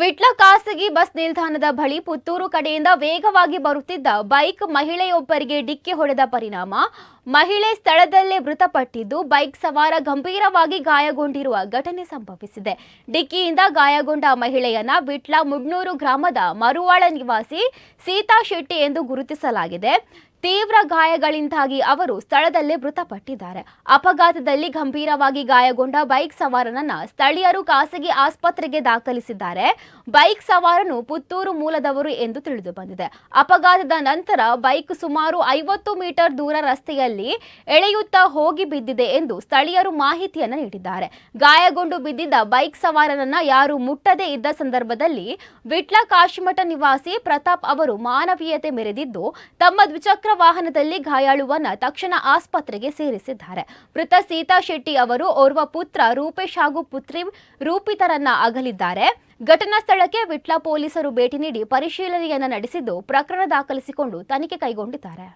ವಿಟ್ಲ ಖಾಸಗಿ ಬಸ್ ನಿಲ್ದಾಣದ ಬಳಿ ಪುತ್ತೂರು ಕಡೆಯಿಂದ ವೇಗವಾಗಿ ಬರುತ್ತಿದ್ದ ಬೈಕ್ ಮಹಿಳೆಯೊಬ್ಬರಿಗೆ ಡಿಕ್ಕಿ ಹೊಡೆದ ಪರಿಣಾಮ. ಮಹಿಳೆ ಸ್ಥಳದಲ್ಲೇ ಮೃತಪಟ್ಟಿದ್ದು, ಬೈಕ್ ಸವಾರ ಗಂಭೀರವಾಗಿ ಗಾಯಗೊಂಡಿರುವ ಘಟನೆ ಸಂಭವಿಸಿದೆ. ಡಿಕ್ಕಿಯಿಂದ ಗಾಯಗೊಂಡ ಮಹಿಳೆಯನ್ನ ವಿಟ್ಲ ಮುಡ್ನೂರು ಗ್ರಾಮದ ಮರುವಾಳ ನಿವಾಸಿ ಸೀತಾ ಶೆಟ್ಟಿ ಎಂದು ಗುರುತಿಸಲಾಗಿದೆ. ತೀವ್ರ ಗಾಯಗಳಿಂದಾಗಿ ಅವರು ಸ್ಥಳದಲ್ಲೇ ಮೃತಪಟ್ಟಿದ್ದಾರೆ. ಅಪಘಾತದಲ್ಲಿ ಗಂಭೀರವಾಗಿ ಗಾಯಗೊಂಡ ಬೈಕ್ ಸವಾರನನ್ನ ಸ್ಥಳೀಯರು ಖಾಸಗಿ ಆಸ್ಪತ್ರೆಗೆ ದಾಖಲಿಸಿದ್ದಾರೆ. ಬೈಕ್ ಸವಾರನು ಪುತ್ತೂರು ಮೂಲದವರು ಎಂದು ತಿಳಿದು ಬಂದಿದೆ. ಅಪಘಾತದ ನಂತರ ಬೈಕ್ ಸುಮಾರು ಐವತ್ತು ಮೀಟರ್ ದೂರ ರಸ್ತೆಯಲ್ಲಿ ಎಳೆಯುತ್ತಾ ಹೋಗಿ ಬಿದ್ದಿದೆ ಎಂದು ಸ್ಥಳೀಯರು ಮಾಹಿತಿಯನ್ನು ನೀಡಿದ್ದಾರೆ. ಗಾಯಗೊಂಡು ಬಿದ್ದಿದ್ದ ಬೈಕ್ ಸವಾರನನ್ನ ಯಾರು ಮುಟ್ಟದೇ ಇದ್ದ ಸಂದರ್ಭದಲ್ಲಿ ವಿಟ್ಲ ಕಾಶಿಮಠ ನಿವಾಸಿ ಪ್ರತಾಪ್ ಅವರು ಮಾನವೀಯತೆ ಮೆರೆದಿದ್ದು, ತಮ್ಮ ದ್ವಿಚಕ್ರ ವಾಹನದಲ್ಲಿ ಗಾಯಾಳುವನ್ನ ತಕ್ಷಣ ಆಸ್ಪತ್ರೆಗೆ ಸೇರಿಸಿದ್ದಾರೆ. ಮೃತ ಸೀತಾ ಶೆಟ್ಟಿ ಅವರು ಓರ್ವ ಪುತ್ರ ರೂಪೇಶ್ ಹಾಗೂ ಪುತ್ರಿ ರೂಪಿತರನ್ನ ಅಗಲಿದ್ದಾರೆ. ಘಟನಾ ಸ್ಥಳಕ್ಕೆ ವಿಟ್ಲ ಪೊಲೀಸರು ಭೇಟಿ ನೀಡಿ ಪರಿಶೀಲನೆಯನ್ನ ನಡೆಸಿದ್ದು ಪ್ರಕರಣ ದಾಖಲಿಸಿಕೊಂಡು ತನಿಖೆ ಕೈಗೊಂಡಿದ್ದಾರೆ.